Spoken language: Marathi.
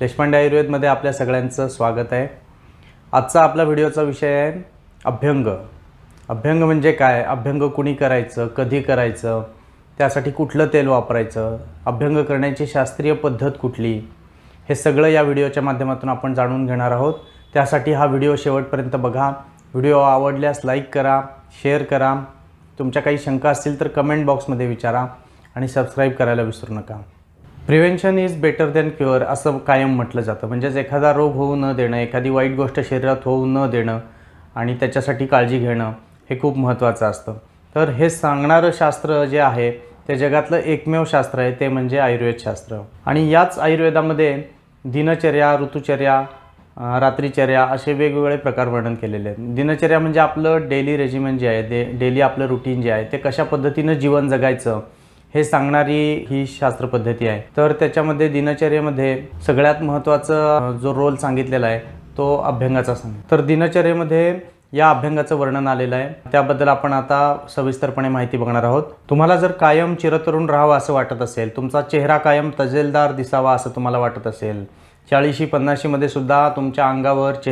देशपांडे आयुर्वेदमध्ये आपल्या सगळ्यांचं स्वागत आहे. आजचा आपला व्हिडिओचा विषय आहे अभ्यंग. अभ्यंग म्हणजे काय? अभ्यंग कुणी करायचं? कधी करायचं? त्यासाठी कुठलं तेल वापरायचं? अभ्यंग करण्याची शास्त्रीय पद्धत कुठली? हे सगळं या व्हिडिओच्या माध्यमातून आपण जाणून घेणार आहोत. त्यासाठी हा व्हिडिओ शेवटपर्यंत बघा. व्हिडिओ आवडल्यास लाईक करा शेअर करा. तुमच्या काही शंका असतील तर कमेंट बॉक्समध्ये विचारा आणि सबस्क्राईब करायला विसरू नका. Prevention is better than cure असं कायम म्हटलं जातं. म्हणजेच एखादा रोग होऊ न देणं एखादी वाईट गोष्ट शरीरात होऊ न देणं आणि त्याच्यासाठी काळजी घेणं हे खूप महत्त्वाचं असतं. तर हे सांगणारं शास्त्र जे आहे ते जगातलं एकमेव शास्त्र आहे ते म्हणजे आयुर्वेदशास्त्र आणि याच आयुर्वेदामध्ये दिनचर्या ऋतुचर्या रात्रीचर्या असे वेगवेगळे प्रकार वर्णन केलेले आहेत. दिनचर्या म्हणजे आपलं डेली रेजिमेंट जे आहे ते डेली आपलं रुटीन जे आहे ते कशा पद्धतीनं जीवन जगायचं हे सांगणारी ही शास्त्र पद्धती आहे. तर त्याच्यामध्ये दिनचर्येमध्ये सगळ्यात महत्त्वाचा जो रोल सांगितलेला आहे तो अभ्यंगाचा सांग. तर दिनचर्येमध्ये या अभ्यंगाचं वर्णन आलेलं आहे. त्याबद्दल आपण आता सविस्तरपणे माहिती बघणार आहोत. तुम्हाला जर कायम चिरतरुण राहावं असं वाटत असेल तुमचा चेहरा कायम तजेलदार दिसावा असं तुम्हाला वाटत असेल चाळीशी पन्नाशीमध्ये सुद्धा तुमच्या अंगावर चे